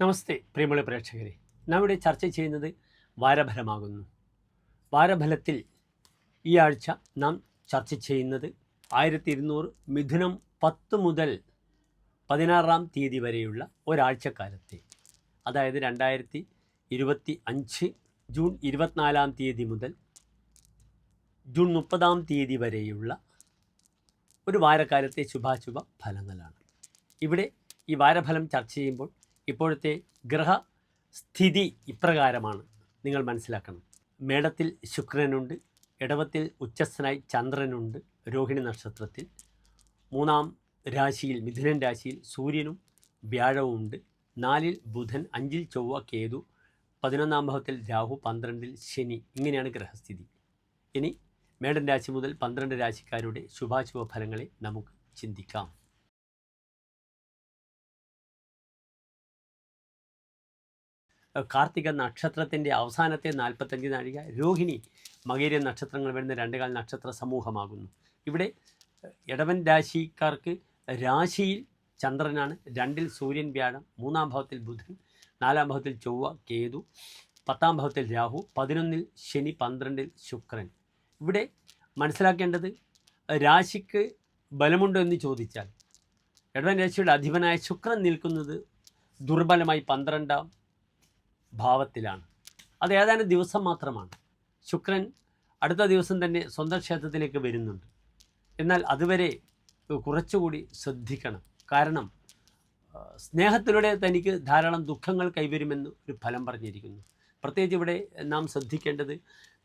നമസ്തേ പ്രിയമുള്ള പ്രേക്ഷകരെ. നാം ഇവിടെ ചർച്ച ചെയ്യുന്നത് വാരഫലമാകുന്നു. വാരഫലത്തിൽ ഈ ആഴ്ച നാം ചർച്ച ചെയ്യുന്നത് ആയിരത്തി ഇരുന്നൂറ് മിഥുനം പത്ത് മുതൽ പതിനാറാം തീയതി വരെയുള്ള ഒരാഴ്ചക്കാലത്തെ. അതായത് രണ്ടായിരത്തി ഇരുപത്തി അഞ്ച് ജൂൺ ഇരുപത്തിനാലാം തീയതി മുതൽ ജൂൺ മുപ്പതാം തീയതി വരെയുള്ള ഒരു വാരക്കാലത്തെ ശുഭാശുഭ ഫലങ്ങളാണ് ഇവിടെ ഈ വാരഫലം ചർച്ച ചെയ്യുമ്പോൾ ഇപ്പോഴത്തെ ഗ്രഹസ്ഥിതി ഇപ്രകാരമാണ്. നിങ്ങൾ മനസ്സിലാക്കണം. മേടത്തിൽ ശുക്രനുണ്ട് ഇടവത്തിൽ ഉച്ചസ്ഥനായി ചന്ദ്രനുണ്ട് രോഹിണി നക്ഷത്രത്തിൽ. മൂന്നാം രാശിയിൽ മിഥുനൻ രാശിയിൽ സൂര്യനും വ്യാഴവും ഉണ്ട് നാലിൽ ബുധൻ അഞ്ചിൽ ചൊവ്വ കേതു പതിനൊന്നാം ഭാവത്തിൽ രാഹു പന്ത്രണ്ടിൽ ശനി. ഇങ്ങനെയാണ് ഗ്രഹസ്ഥിതി. ഇനി മേടൻ രാശി മുതൽ പന്ത്രണ്ട് രാശിക്കാരുടെ ശുഭാശുഭ ഫലങ്ങളെ നമുക്ക് ചിന്തിക്കാം. കാർത്തിക നക്ഷത്രത്തിന്റെ അവസാനത്തെ നാൽപ്പത്തഞ്ച് നാഴിക രോഹിണി മകേരിയ നക്ഷത്രങ്ങൾ വരുന്ന രണ്ടുകാൽ നക്ഷത്ര സമൂഹമാകുന്നു. ഇവിടെ ഇടവൻ രാശിക്കാർക്ക് രാശിയിൽ ചന്ദ്രനാണ്. രണ്ടിൽ സൂര്യൻ വ്യാഴം മൂന്നാം ഭാവത്തിൽ ബുധൻ നാലാം ഭാവത്തിൽ ചൊവ്വ കേതു പത്താം ഭാവത്തിൽ രാഹു പതിനൊന്നിൽ ശനി പന്ത്രണ്ടിൽ ശുക്രൻ. ഇവിടെ മനസ്സിലാക്കേണ്ടത് രാശിക്ക് ബലമുണ്ടോ എന്ന് ചോദിച്ചാൽ ഇടവൻ രാശിയുടെ അധിപനായ ശുക്രൻ നിൽക്കുന്നത് ദുർബലമായി പന്ത്രണ്ടാം ഭാവത്തിലാണ്. അത് ഏതാനും ദിവസം മാത്രമാണ്. ശുക്രൻ അടുത്ത ദിവസം തന്നെ സ്വന്തം ക്ഷേത്രത്തിലേക്ക് വരുന്നുണ്ട്. എന്നാൽ അതുവരെ കുറച്ചുകൂടി ശ്രദ്ധിക്കണം. കാരണം സ്നേഹത്തിലൂടെ തനിക്ക് ധാരാളം ദുഃഖങ്ങൾ കൈവരുമെന്ന് ഒരു ഫലം പറഞ്ഞിരിക്കുന്നു. പ്രത്യേകിച്ച് ഇവിടെ നാം ശ്രദ്ധിക്കേണ്ടത്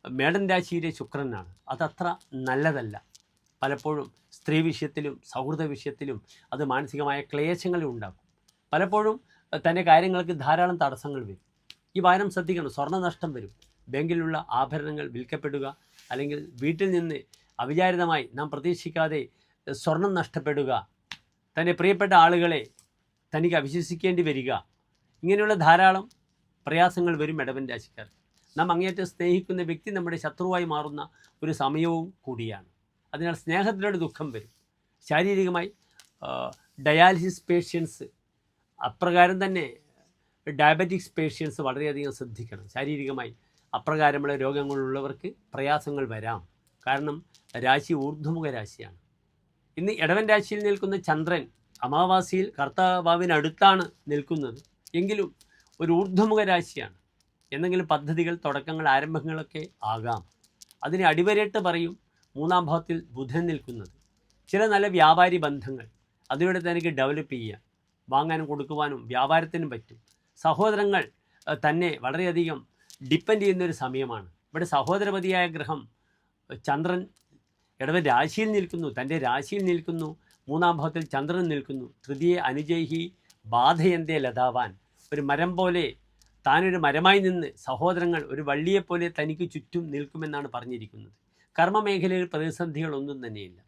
മേടൻ രാശിയിലെ ശുക്രനാണ്. അതത്ര നല്ലതല്ല. പലപ്പോഴും സ്ത്രീ വിഷയത്തിലും സൗഹൃദ വിഷയത്തിലും അത് മാനസികമായ ക്ലേശങ്ങൾ ഉണ്ടാക്കും. പലപ്പോഴും തന്റെ കാര്യങ്ങൾക്ക് ധാരാളം തടസ്സങ്ങൾ വരും. ഈ വാരം ശ്രദ്ധിക്കണം. സ്വർണനഷ്ടം വരും. ബാങ്കിലുള്ള ആഭരണങ്ങൾ വിൽക്കപ്പെടുക അല്ലെങ്കിൽ വീട്ടിൽ നിന്ന് അവിചാരിതമായി നാം പ്രതീക്ഷിക്കാതെ സ്വർണം നഷ്ടപ്പെടുക തന്റെ പ്രിയപ്പെട്ട ആളുകളെ തനിക്ക് അവിശ്വസിക്കേണ്ടി വരിക ഇങ്ങനെയുള്ള ധാരാളം പ്രയാസങ്ങൾ വരും ഇടവൻ രാശിക്കാർ. നാം അങ്ങേയറ്റം സ്നേഹിക്കുന്ന വ്യക്തി നമ്മുടെ ശത്രുവായി മാറുന്ന ഒരു സമയവും കൂടിയാണ്. അതിനാൽ സ്നേഹത്തിലൂടെ ദുഃഖം വരും. ശാരീരികമായി ഡയാലിസിസ് പേഷ്യൻസ് അപ്രകാരം തന്നെ ഡയബറ്റിക്സ് പേഷ്യൻസ് വളരെയധികം ശ്രദ്ധിക്കണം. ശാരീരികമായി അപ്രകാരമുള്ള രോഗങ്ങളുള്ളവർക്ക് പ്രയാസങ്ങൾ വരാം. കാരണം രാശി ഊർധ്വമുഖ രാശിയാണ്. ഇന്ന് ഇടവൻ രാശിയിൽ നിൽക്കുന്ന ചന്ദ്രൻ അമാവാസിയിൽ കർത്താവിനടുത്താണ് നിൽക്കുന്നത്. എങ്കിലും ഒരു ഊർധ്വമുഖ രാശിയാണ്. എന്തെങ്കിലും പദ്ധതികൾ തുടക്കങ്ങൾ ആരംഭങ്ങളൊക്കെ ആകാം. അതിനെ അടിവരയിട്ട് പറയും മൂന്നാം ഭാവത്തിൽ ബുധൻ നിൽക്കുന്നത്. ചില നല്ല വ്യാപാരി ബന്ധങ്ങൾ അതിലൂടെ തനിക്ക് ഡെവലപ്പ് ചെയ്യാം. വാങ്ങാനും കൊടുക്കുവാനും വ്യാപാരത്തിനും പറ്റും. സഹോദരങ്ങൾ തന്നെ വളരെയധികം ഡിപ്പെൻഡ് ചെയ്യുന്ന ഒരു സമയമാണ്. ഇവിടെ സഹോദരപതിയായ ഗ്രഹം ചന്ദ്രൻ ഇടവൻ രാശിയിൽ നിൽക്കുന്നു തന്റെ രാശിയിൽ നിൽക്കുന്നു മൂന്നാം ഭാവത്തിൽ ചന്ദ്രൻ നിൽക്കുന്നു. തൃതീയ അനുജൈഹി ബാധയന്തേ ലതാവാൻ. ഒരു മരം പോലെ താനൊരു മരമായി നിന്ന് സഹോദരങ്ങൾ ഒരു വള്ളിയെപ്പോലെ തനിക്ക് ചുറ്റും നിൽക്കുമെന്നാണ് പറഞ്ഞിരിക്കുന്നത്. കർമ്മമേഖലയിൽ പ്രതിസന്ധികളൊന്നും തന്നെയില്ല.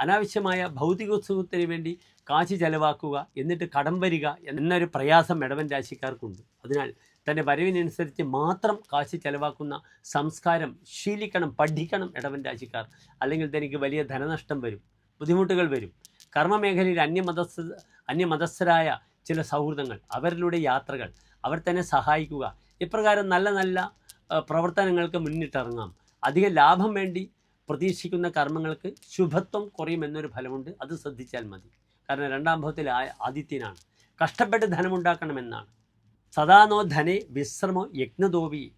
അനാവശ്യമായ ഭൗതിക സുഖത്തിന് വേണ്ടി കാശ് ചെലവാക്കുക എന്നിട്ട് കടം വരിക എന്നൊരു പ്രയാസം ഇടവൻ രാശിക്കാർക്കുണ്ട്. അതിനാൽ തന്റെ വരവിനനുസരിച്ച് മാത്രം കാശ് ചെലവാക്കുന്ന സംസ്കാരം ശീലിക്കണം പഠിക്കണം ഇടവൻ രാശിക്കാർ. അല്ലെങ്കിൽ തനിക്ക് വലിയ ധനനഷ്ടം വരും ബുദ്ധിമുട്ടുകൾ വരും. കർമ്മമേഖലയിൽ അന്യമതസ്ഥ അന്യമതസ്ഥരായ ചില സൗഹൃദങ്ങൾ അവരിലൂടെ യാത്രകൾ അവർ തന്നെ സഹായിക്കുക. ഇപ്രകാരം നല്ല നല്ല പ്രവർത്തനങ്ങൾക്ക് മുന്നിട്ടിറങ്ങാം. അധിക ലാഭം വേണ്ടി പ്രതീക്ഷിക്കുന്ന കർമ്മങ്ങൾക്ക് ശുഭത്വം കുറയുമെന്നൊരു ഫലമുണ്ട്. അത് ശ്രദ്ധിച്ചാൽ മതി. കാരണം രണ്ടാം ഭാവത്തിൽ ആദിത്യനാണ്. കഷ്ടപ്പെട്ട് ധനമുണ്ടാക്കണമെന്നാണ്. സദാനോ ധനെ വിശ്രമോ യജ്ഞതോവി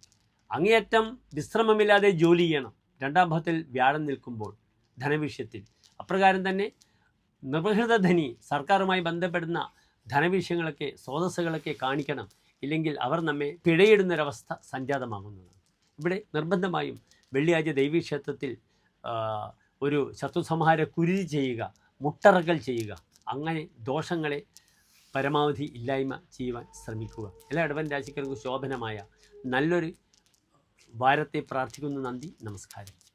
അങ്ങേയറ്റം വിശ്രമമില്ലാതെ ജോലി ചെയ്യണം. രണ്ടാം ഭാവത്തിൽ വ്യാഴം നിൽക്കുമ്പോൾ ധനവിഷയത്തിൽ. അപ്രകാരം തന്നെ നിർബഹിത ധനി സർക്കാരുമായി ബന്ധപ്പെടുന്ന ധനവിഷയങ്ങളൊക്കെ സ്രോതസ്സുകളൊക്കെ കാണിക്കണം. ഇല്ലെങ്കിൽ അവർ നമ്മെ പിഴയിടുന്നൊരവസ്ഥ സംജാതമാകുന്നതാണ്. ഇവിടെ നിർബന്ധമായും വെള്ളിയാഴ്ച ദേവീക്ഷേത്രത്തിൽ ഒരു ശത്രുസംഹാര കുരുതി ചെയ്യുക മുട്ടറകൾ ചെയ്യുക അങ്ങനെ ദോഷങ്ങളെ പരമാവധി ഇല്ലായ്മ ചെയ്യുവാൻ ശ്രമിക്കുക. എല്ലാ ഇടവൻ രാശിക്കാർക്കും ശോഭനമായ നല്ലൊരു വാരത്തെ പ്രാർത്ഥിക്കുന്നു നന്ദി നമസ്കാരം.